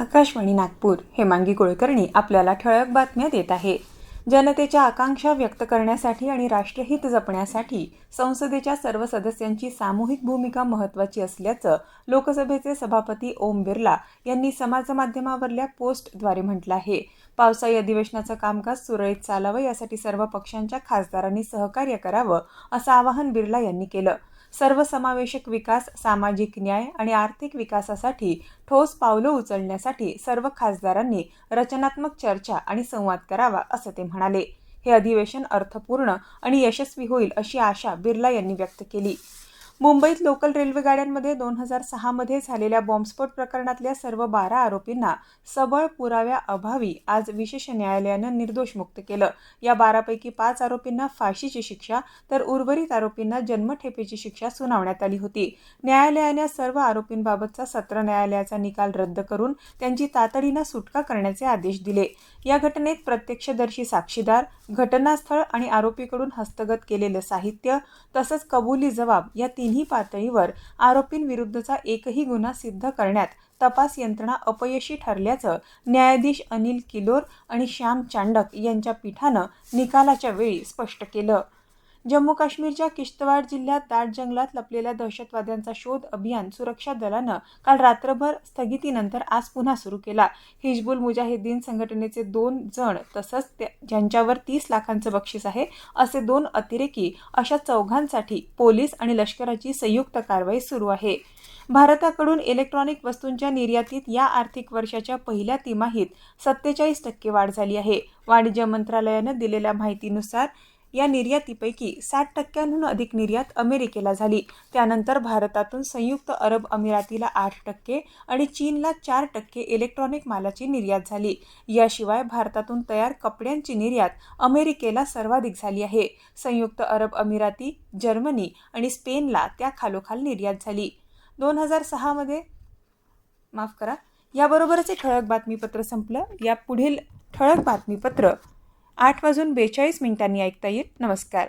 आकाशवाणी नागपूर हेमांगी कुलकर्णी आपल्याला ठळक बातम्या देत आहे. जनतेच्या आकांक्षा व्यक्त करण्यासाठी आणि राष्ट्रहित जपण्यासाठी संसदेच्या सर्व सदस्यांची सामूहिक भूमिका महत्त्वाची असल्याचं लोकसभेचे सभापती ओम बिर्ला यांनी समाजमाध्यमावरल्या पोस्टद्वारे म्हटलं आहे. पावसाळी अधिवेशनाचं कामकाज सुरळीत चालावं यासाठी सर्व पक्षांच्या खासदारांनी सहकार्य करावं असं आवाहन बिर्ला यांनी केलं. सर्वसमावेशक विकास सामाजिक न्याय आणि आर्थिक विकासासाठी ठोस पावलं उचलण्यासाठी सर्व खासदारांनी रचनात्मक चर्चा आणि संवाद करावा असं ते म्हणाले. हे अधिवेशन अर्थपूर्ण आणि यशस्वी होईल अशी आशा बिर्ला यांनी व्यक्त केली. मुंबईत लोकल रेल्वे गाड्यांमध्ये दोन हजार सहामध्ये झालेल्या बॉम्बस्फोट प्रकरणातल्या सर्व बारा आरोपींना सबळ पुराव्याअभावी आज विशेष न्यायालयानं निर्दोष मुक्त केलं. या बारापैकी पाच आरोपींना फाशीची शिक्षा तर उर्वरित आरोपींना जन्मठेपेची शिक्षा सुनावण्यात आली होती. न्यायालयाने सर्व आरोपींबाबतचा सत्र न्यायालयाचा निकाल रद्द करून त्यांची तातडीनं सुटका करण्याचे आदेश दिले. या घटनेत प्रत्यक्षदर्शी साक्षीदार घटनास्थळ आणि आरोपीकडून हस्तगत केलेलं साहित्य तसंच कबुली जबाब या तिन्ही पातळीवर आरोपींविरुद्धचा एकही गुन्हा सिद्ध करण्यात तपास यंत्रणा अपयशी ठरल्याचं न्यायाधीश अनिल किलोर आणि श्याम चांडक यांच्या पीठानं निकालाच्या वेळी स्पष्ट केलं. जम्मू काश्मीरच्या किश्तवाड जिल्ह्यात दाट जंगलात लपलेल्या दहशतवाद्यांचा शोध अभियान सुरक्षा दलानं काल रात्रभर स्थगितीनंतर आज पुन्हा सुरू केला. हिजबुल मुजाहिद्दीन संघटनेचे दोन जण तसंच त्या- ज्यांच्यावर तीस लाखांचं बक्षीस आहे असे दोन अतिरेकी अशा चौघांसाठी पोलीस आणि लष्कराची संयुक्त कारवाई सुरू आहे. भारताकडून इलेक्ट्रॉनिक वस्तूंच्या निर्यातीत या आर्थिक वर्षाच्या पहिल्या तिमाहीत सत्तेचाळीस टक्के वाढ झाली आहे. वाणिज्य मंत्रालयानं दिलेल्या माहितीनुसार या निर्यातीपैकी साठ टक्क्यांहून अधिक निर्यात अमेरिकेला झाली. त्यानंतर भारतातून संयुक्त अरब अमिरातीला आठ टक्के आणि चीनला चार टक्के इलेक्ट्रॉनिक मालाची निर्यात झाली. याशिवाय भारतातून तयार कपड्यांची निर्यात अमेरिकेला सर्वाधिक झाली आहे. संयुक्त अरब अमिराती जर्मनी आणि स्पेनला त्या खालोखाल निर्यात झाली. दोन हजार सहामध्ये माफ करा. याबरोबरच हे ठळक बातमीपत्र संपलं. या पुढील ठळक बातमीपत्र आठ वाजून बेचाळीस मिनिटांनी ऐकता येईल. नमस्कार.